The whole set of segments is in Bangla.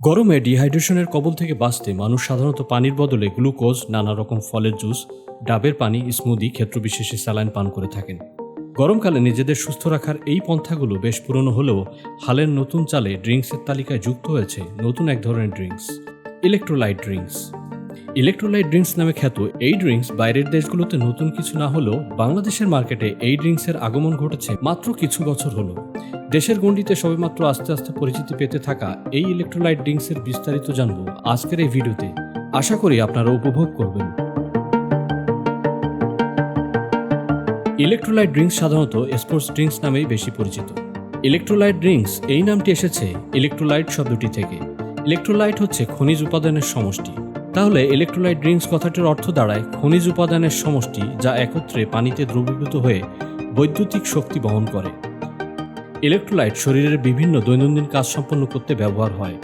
গরমে ডিহাইড্রেশনের কবল থেকে বাঁচতে মানুষ সাধারণত পানির বদলে গ্লুকোজ, নানা রকম ফলের জুস, ডাবের পানি, স্মুদি, ক্ষেত্রবিশেষে স্যালাইন পান করে থাকেন। গরমকালে নিজেদের সুস্থ রাখার এই পন্থাগুলো বেশ পুরনো হলেও হালের নতুন চালে ড্রিঙ্কসের তালিকায় যুক্ত হয়েছে নতুন এক ধরনের drinks, electrolyte drinks. Electrolyte drinks নামে খ্যাত এই ড্রিঙ্কস বাইরের দেশগুলোতে নতুন কিছু না হলেও বাংলাদেশের মার্কেটে এই ড্রিঙ্কসের আগমন ঘটেছে মাত্র কিছু বছর হলো। দেশের গণ্ডিতে সবেমাত্র আস্তে আস্তে পরিচিতি পেতে থাকা এই ইলেকট্রোলাইট ড্রিঙ্কসের বিস্তারিত জানব আজকের এই ভিডিওতে। আশা করি আপনারা উপভোগ করবেন। ইলেকট্রোলাইট ড্রিঙ্কস সাধারণত স্পোর্টস ড্রিঙ্কস নামেই বেশি পরিচিত। ইলেকট্রোলাইট ড্রিঙ্কস এই নামটি এসেছে ইলেকট্রোলাইট শব্দটি থেকে। ইলেকট্রোলাইট হচ্ছে খনিজ উপাদানের সমষ্টি। তাহলে ইলেকট্রোলাইট ড্রিঙ্কস কথাটির অর্থ দাঁড়ায় খনিজ উপাদানের সমষ্টি যা একত্রে পানিতে দ্রবীভূত হয়ে বৈদ্যুতিক শক্তি বহন করে। ইলেকট্রোলাইট শরীরের বিভিন্ন দৈনন্দিন কাজ সম্পন্ন করতে ব্যবহার হয়।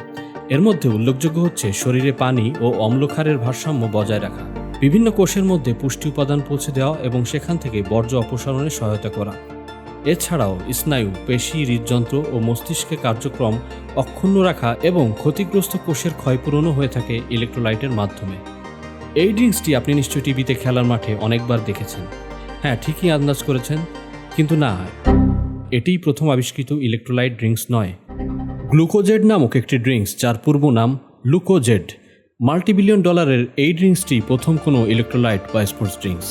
এর মধ্যে উল্লেখযোগ্য হচ্ছে শরীরে পানি ও অম্লক্ষারের ভারসাম্য বজায় রাখা, বিভিন্ন কোষের মধ্যে পুষ্টি উপাদান পৌঁছে দেওয়া এবং সেখান থেকে বর্জ্য অপসারণে সহায়তা করা। এছাড়াও স্নায়ু, পেশি, হৃদযন্ত্র ও মস্তিষ্কের কার্যক্রম অক্ষুণ্ণ রাখা এবং ক্ষতিগ্রস্ত কোষের ক্ষয়পূরণও হয়ে থাকে ইলেকট্রোলাইটের মাধ্যমে। এই ড্রিঙ্কসটি আপনি নিশ্চয়ই টিভিতে খেলার মাঠে অনেকবার দেখেছেন। হ্যাঁ ঠিকই আন্দাজ করেছেন, কিন্তু না এটিই প্রথম আবিষ্কৃত ইলেকট্রোলাইট ড্রিঙ্কস নয়। গ্লুকোজেড নামক একটি ড্রিঙ্কস যার পূর্ব নাম লুকোজেড মাল্টিবিলিয়ন ডলারের এই ড্রিঙ্কসটি প্রথম কোনো ইলেকট্রোলাইট বা স্পোর্টস ড্রিঙ্কস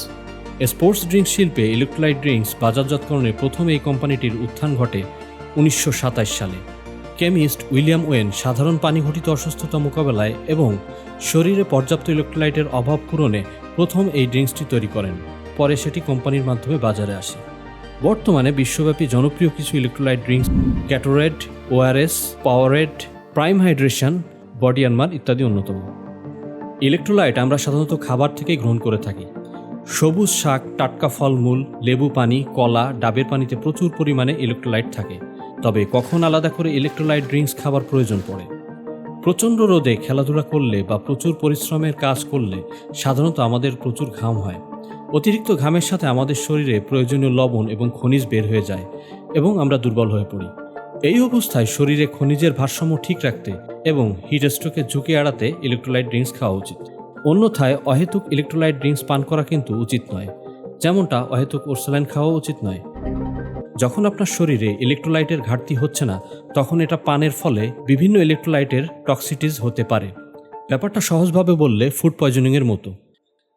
স্পোর্টস ড্রিঙ্কস শিল্পে ইলেকট্রোলাইট ড্রিঙ্কস বাজারজাতকরণে প্রথম এই কোম্পানিটির উত্থান ঘটে উনিশশো সাতাশ সালে। কেমিস্ট উইলিয়াম ওয়েন সাধারণ পানিঘটিত অসুস্থতা মোকাবেলায় এবং শরীরে পর্যাপ্ত ইলেকট্রোলাইটের অভাব পূরণে প্রথম এই ড্রিঙ্কসটি তৈরি করেন। পরে সেটি কোম্পানির মাধ্যমে বাজারে আসে। বর্তমানে বিশ্বব্যাপী জনপ্রিয় কিছু electrolyte drinks Gatorade ORS Powerade Prime hydration body armour ইত্যাদি অন্যতম। ইলেকট্রোলাইট আমরা সাধারণত খাবার থেকেই গ্রহণ করে থাকি। সবুজ শাক, টাটকা ফলমূল, লেবু পানি, কলা, ডাবের পানিতে প্রচুর পরিমাণে ইলেকট্রোলাইট থাকে। তবে কখন আলাদা করে ইলেকট্রোলাইট ড্রিঙ্কস খাবার প্রয়োজন পড়ে? প্রচণ্ড রোদে খেলাধুলা করলে বা প্রচুর পরিশ্রমের কাজ করলে সাধারণত আমাদের প্রচুর ঘাম হয়। অতিরিক্ত ঘামের সাথে আমাদের শরীরে প্রয়োজনীয় লবণ এবং খনিজ বের হয়ে যায় এবং আমরা দুর্বল হয়ে পড়ি। এই অবস্থায় শরীরে খনিজের ভারসাম্য ঠিক রাখতে এবং হিট স্ট্রোকের ঝুঁকি এড়াতে ইলেকট্রোলাইট ড্রিঙ্কস খাওয়া উচিত। অন্যথায় অহেতুক ইলেকট্রোলাইট ড্রিঙ্কস পান করা কিন্তু উচিত নয়। যেমনটা অহেতুক ওরসালাইন খাওয়া উচিত নয়। যখন আপনার শরীরে ইলেকট্রোলাইটের ঘাটতি হচ্ছে না, তখন এটা পানের ফলে বিভিন্ন ইলেকট্রোলাইটের টক্সিটিস হতে পারে। ব্যাপারটা সহজভাবে বললে ফুড পয়জনিংয়ের মতো।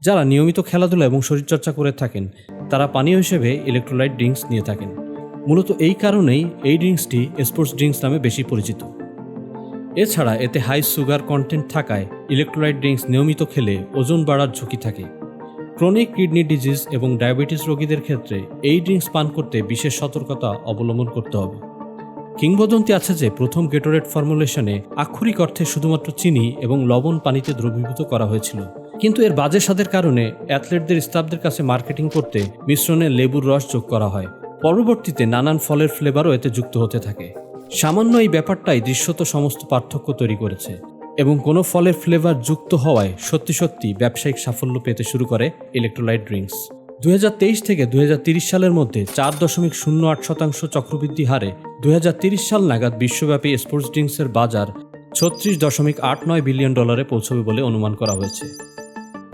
যারা নিয়মিত খেলাধুলা এবং শরীরচর্চা করে থাকেন, তারা পানীয় হিসেবে ইলেকট্রোলাইট ড্রিঙ্কস নিয়ে থাকেন। মূলত এই কারণেই এই ড্রিঙ্কসটি স্পোর্টস ড্রিঙ্কস নামে বেশি পরিচিত। এছাড়া এতে হাই সুগার কন্টেন্ট থাকায় ইলেকট্রোলাইট ড্রিঙ্কস নিয়মিত খেলে ওজন বাড়ার ঝুঁকি থাকে। ক্রনিক কিডনি ডিজিজ এবং ডায়াবেটিস রোগীদের ক্ষেত্রে এই ড্রিঙ্কস পান করতে বিশেষ সতর্কতা অবলম্বন করতে হবে। কিংবদন্তি আছে যে, প্রথম গেটোরেট ফর্মুলেশনে আক্ষরিক অর্থে শুধুমাত্র চিনি এবং লবণ পানিতে দ্রবীভূত করা হয়েছিল। কিন্তু এর বাজে স্বাদের কারণে অ্যাথলেটদের স্টাফদের কাছে মার্কেটিং করতে মিশ্রণে লেবুর রস যোগ করা হয়। পরবর্তীতে নানান ফলের ফ্লেভারও এতে যুক্ত হতে থাকে। সামান্য এই ব্যাপারটাই দৃশ্যত সমস্ত পার্থক্য তৈরি করেছে এবং কোনো ফলের ফ্লেভার যুক্ত হওয়ায় সত্যি সত্যি ব্যবসায়িক সাফল্য পেতে শুরু করে ইলেকট্রোলাইট ড্রিঙ্কস দুই হাজার তেইশ থেকে দুই সালের মধ্যে চার দশমিক শূন্য আট শতাংশ চক্রবৃদ্ধি হারে দুই সাল নাগাদ বিশ্বব্যাপী স্পোর্টস ড্রিঙ্কসের বাজার ছত্রিশ দশমিক আট নয় বিলিয়ন ডলারে পৌঁছবে বলে অনুমান করা হয়েছে।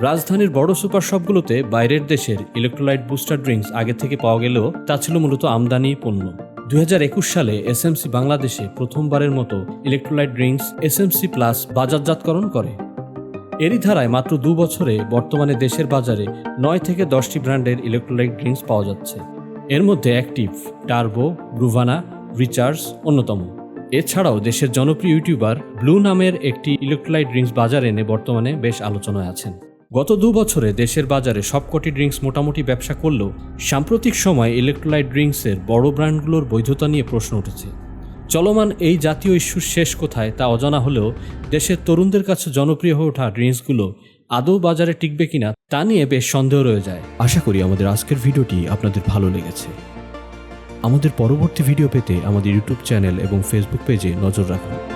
রাজধানীর বড় সুপার শপগুলোতে বাইরের দেশের ইলেকট্রোলাইট বুস্টার ড্রিঙ্কস আগে থেকে পাওয়া গেলেও তা ছিল মূলত আমদানি পণ্য। দু হাজার একুশ সালে এসএমসি বাংলাদেশে প্রথমবারের মতো ইলেকট্রোলাইট ড্রিঙ্কস এসএমসি প্লাস বাজারজাতকরণ করে। এরই ধারায় মাত্র দু বছরে বর্তমানে দেশের বাজারে নয় থেকে দশটি ব্র্যান্ডের ইলেকট্রোলাইট ড্রিঙ্কস পাওয়া যাচ্ছে। এর মধ্যে অ্যাক্টিভ টার্বো ব্রুভানা রিচার্জ অন্যতম। এছাড়াও দেশের জনপ্রিয় ইউটিউবার ব্লু নামের একটি ইলেকট্রোলাইট ড্রিঙ্কস বাজারে এনে বর্তমানে বেশ আলোচনায় আছেন। গত দু বছরে দেশের বাজারে সবকটি ড্রিঙ্কস মোটামুটি ব্যবসা করলেও সাম্প্রতিক সময়ে ইলেকট্রোলাইট ড্রিঙ্কসের বড় ব্র্যান্ডগুলোর বৈধতা নিয়ে প্রশ্ন উঠেছে। চলমান এই জাতীয় ইস্যুর শেষ কোথায় তা অজানা হলেও দেশের তরুণদের কাছে জনপ্রিয় হয়ে ওঠা ড্রিঙ্কসগুলো আদৌ বাজারে টিকবে কিনা তা নিয়ে বেশ সন্দেহ রয়ে যায়। আশা করি আমাদের আজকের ভিডিওটি আপনাদের ভালো লেগেছে। আমাদের পরবর্তী ভিডিও পেতে আমাদের ইউটিউব চ্যানেল এবং ফেসবুক পেজে নজর রাখুন।